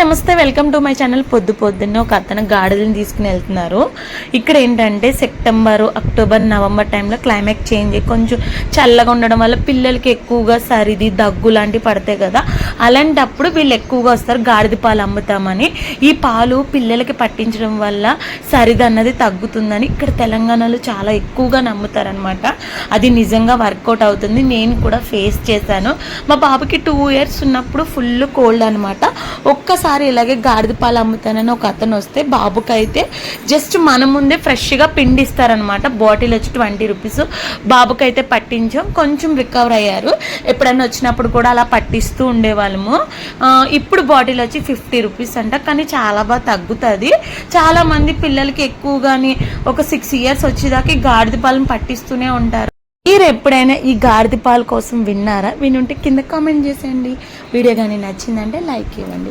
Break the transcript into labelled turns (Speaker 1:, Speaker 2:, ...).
Speaker 1: నమస్తే welcome to my channel. పొద్దు పొద్దున్న ఒక అతను గాడిదని తీసుకుని వెళ్తున్నారు. ఇక్కడ ఏంటంటే సెప్టెంబర్ అక్టోబర్ నవంబర్ టైంలో క్లైమేట్ చేంజ్ అయ్యి కొంచెం చల్లగా ఉండడం వల్ల పిల్లలకి ఎక్కువగా సరిది దగ్గు లాంటివి పడతాయి కదా. అలాంటప్పుడు వీళ్ళు ఎక్కువగా వస్తారు గాడిద పాలు అమ్ముతామని. ఈ పాలు పిల్లలకి పట్టించడం వల్ల సరిది అన్నది తగ్గుతుందని ఇక్కడ తెలంగాణలో చాలా ఎక్కువగా నమ్ముతారనమాట అది నిజంగా వర్కౌట్ అవుతుంది. నేను కూడా ఫేస్ చేశాను. మా బాబుకి టూ ఇయర్స్ ఉన్నప్పుడు ఫుల్ కోల్డ్ అనమాట ఒక్కసారి ఇలాగే గాడిద పాలు అమ్ముతానని ఒక అతను వస్తే బాబుకి అయితే జస్ట్ మన ముందే ఫ్రెష్గా పిండి ఇస్తారనమాట బాటిల్ వచ్చి ట్వంటీ రూపీస్. బాబుకి అయితే పట్టించాం. కొంచెం రికవర్ అయ్యారు. ఎప్పుడైనా వచ్చినప్పుడు కూడా అలా పట్టిస్తూ ఉండేవాళ్ళము. ఇప్పుడు బాటిల్ వచ్చి ఫిఫ్టీ రూపీస్ అంట. కానీ చాలా బాగా తగ్గుతుంది. చాలామంది పిల్లలకి ఎక్కువగాని ఒక సిక్స్ ఇయర్స్ వచ్చేదాకా గాడిద పాలను పట్టిస్తూనే ఉంటారు. మీరు ఎప్పుడైనా ఈ గాడిద పాలు కోసం విన్నారా? వినుంటే కింద కామెంట్ చేసేయండి. వీడియో కానీ నచ్చిందంటే లైక్ ఇవ్వండి